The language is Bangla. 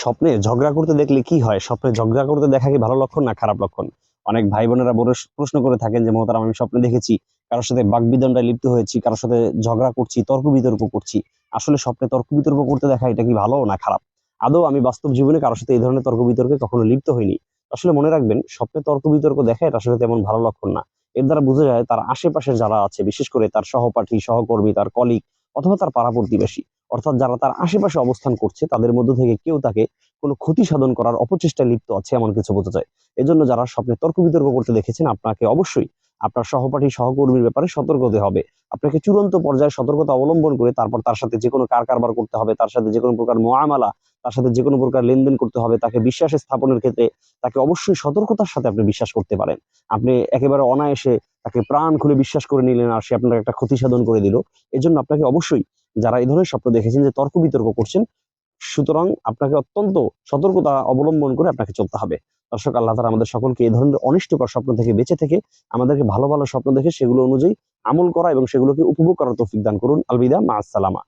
স্বপ্নে ঝগড়া করতে দেখলে কি হয়? স্বপ্নে ঝগড়া করতে দেখা কি ভালো লক্ষণ না খারাপ লক্ষণ? অনেক ভাই বোনেরা বড় প্রশ্ন করে থাকেন যে মহতারাম আমি স্বপ্নে দেখেছি, কারোর সাথে বাগবিদণ্ডায় লিপ্ত হয়েছি, কারোর সাথে ঝগড়া করছি, তর্ক বিতর্ক করছি। আসলে স্বপ্নে তর্ক বিতর্ক করতে দেখা এটা কি ভালো না খারাপ? আদৌ আমি বাস্তব জীবনে কারোর সাথে এই ধরনের তর্ক বিতর্কে কখনো লিপ্ত হইনি। আসলে মনে রাখবেন, স্বপ্নে তর্ক বিতর্ক দেখা এটা আসলে তেমন ভালো লক্ষণ না। এর দ্বারা বোঝা যায় তার আশেপাশে যারা আছে, বিশেষ করে তার সহপাঠী, সহকর্মী, তার কলিগ অথবা তার পাড়া প্রতিবেশী অর্থাৎ যারা তার আশেপাশে অবস্থান করছে, তাদের মধ্য থেকে কেউ তাকে কোনো ক্ষতি সাধন করার অপচেষ্টায় লিপ্ত আছে এমন কিছু বোঝা যায় এজন্য যারা স্বপ্নে তর্ক বিতর্ক করতে দেখেছেন, আপনাকে অবশ্যই আপনার সহপাঠী, সহকর্মীর ব্যাপারে সতর্ক হতে হবে। আপনাকে চূড়ান্ত পর্যায়ে সতর্কতা অবলম্বন করে তারপর তার সাথে যে কোনো কার কারবার করতে হবে, তার সাথে যে কোনো প্রকার মোয়ামালা, তার সাথে যে কোনো প্রকার লেনদেন করতে হবে, তাকে বিশ্বাস স্থাপনের ক্ষেত্রে তাকে অবশ্যই সতর্কতার সাথে আপনি বিশ্বাস করতে পারেন। আপনি একেবারে অনায়াসে তাকে প্রাণ খুলে বিশ্বাস করে নিলেন আর সে আপনার একটা ক্ষতি সাধন করে দিল। এজন্য আপনাকে অবশ্যই যারা এই ধরনের স্বপ্ন দেখেছেন যে তর্ক বিতর্ক করছেন, সুতরাং আপনাকে অত্যন্ত সতর্কতা অবলম্বন করে আপনাকে চলতে হবে। দর্শক, আল্লাহ তারা আমাদের সকলকে এই ধরনের অনিষ্টকর স্বপ্ন থেকে বেঁচে থেকে আমাদেরকে ভালো ভালো স্বপ্ন দেখে সেগুলো অনুযায়ী আমল করা এবং সেগুলোকে উপভোগ করার তৌফিক দান করুন। আলবিদা, মা আসসালামা।